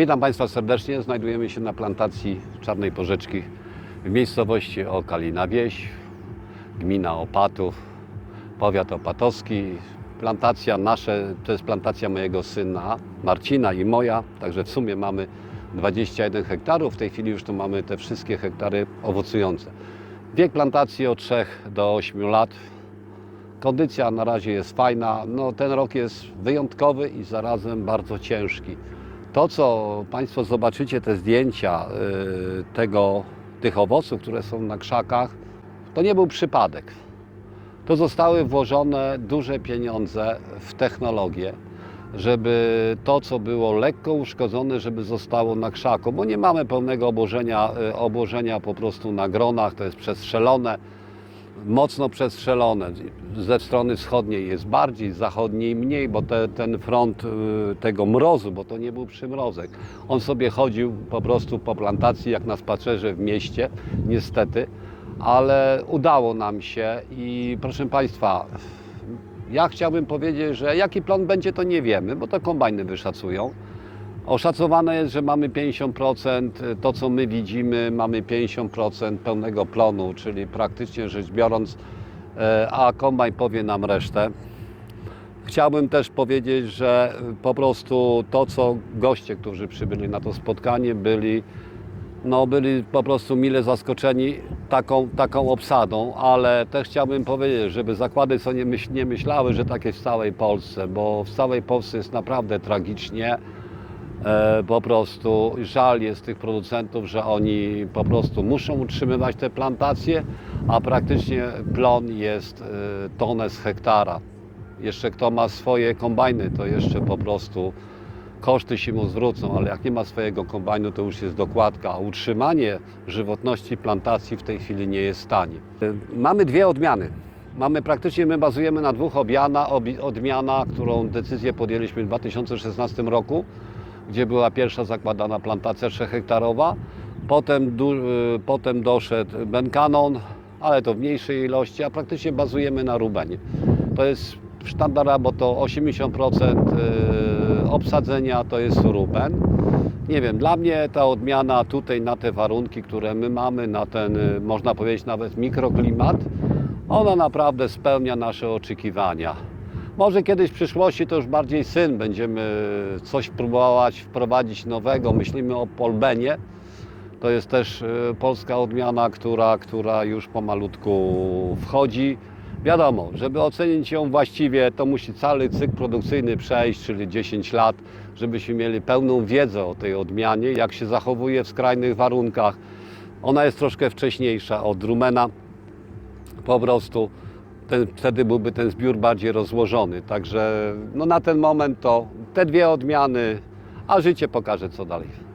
Witam Państwa serdecznie. Znajdujemy się na plantacji Czarnej Porzeczki w miejscowości Okalina Wieś, gmina Opatów, powiat opatowski. Plantacja nasze, to jest plantacja mojego syna Marcina i moja, także w sumie mamy 21 hektarów. W tej chwili już tu mamy te wszystkie hektary owocujące. Wiek plantacji od 3 do 8 lat. Kondycja na razie jest fajna. No, ten rok jest wyjątkowy i zarazem bardzo ciężki. To, co Państwo zobaczycie, te zdjęcia y, tego, tych owoców, które są na krzakach, to nie był przypadek. To zostały włożone duże pieniądze w technologię, żeby to, co było lekko uszkodzone, żeby zostało na krzaku, bo nie mamy pełnego obłożenia, y, obłożenia po prostu na gronach, to jest przestrzelone mocno przestrzelone. Ze strony wschodniej jest bardziej, z zachodniej mniej, bo te, ten front y, tego mrozu, bo to nie był przymrozek, on sobie chodził po prostu po plantacji jak na spacerze w mieście, niestety, ale udało nam się i proszę Państwa, ja chciałbym powiedzieć, że jaki plon będzie, to nie wiemy, bo to kombajny wyszacują. Oszacowane jest, że mamy 50%, to co my widzimy, mamy 50% pełnego plonu, czyli praktycznie rzecz biorąc, e, a kombajn powie nam resztę. Chciałbym też powiedzieć, że po prostu to, co goście, którzy przybyli na to spotkanie, byli, no, byli po prostu mile zaskoczeni taką, taką obsadą, ale też chciałbym powiedzieć, żeby zakłady co nie, myśl, nie myślały, że tak jest w całej Polsce, bo w całej Polsce jest naprawdę tragicznie. E, po prostu żal jest tych producentów, że oni po prostu muszą utrzymywać te plantacje, a praktycznie plon jest e, tonę z hektara. Jeszcze kto ma swoje kombajny, to jeszcze po prostu koszty się mu zwrócą, ale jak nie ma swojego kombajnu, to już jest dokładka. Utrzymanie żywotności plantacji w tej chwili nie jest tanie. E, Mamy dwie odmiany. Mamy praktycznie, my bazujemy na dwóch odmiana, odmiana, którą decyzję podjęliśmy w 2016 roku gdzie była pierwsza zakładana plantacja 3-hektarowa. Potem, du, y, potem doszedł Benkanon, ale to w mniejszej ilości, a praktycznie bazujemy na Rubenie. To jest sztandara, bo to 80% y, obsadzenia to jest Ruben. Nie wiem, dla mnie ta odmiana tutaj na te warunki, które my mamy, na ten, y, można powiedzieć nawet mikroklimat, ona naprawdę spełnia nasze oczekiwania. Może kiedyś w przyszłości to już bardziej syn będziemy coś próbować wprowadzić nowego. Myślimy o Polbenie. To jest też y, polska odmiana, która, która już pomalutku wchodzi. Wiadomo, żeby ocenić ją właściwie, to musi cały cykl produkcyjny przejść, czyli 10 lat, żebyśmy mieli pełną wiedzę o tej odmianie, jak się zachowuje w skrajnych warunkach. Ona jest troszkę wcześniejsza od rumena po prostu ten, wtedy byłby ten zbiór bardziej rozłożony. Także no na ten moment to te dwie odmiany, a życie pokaże co dalej.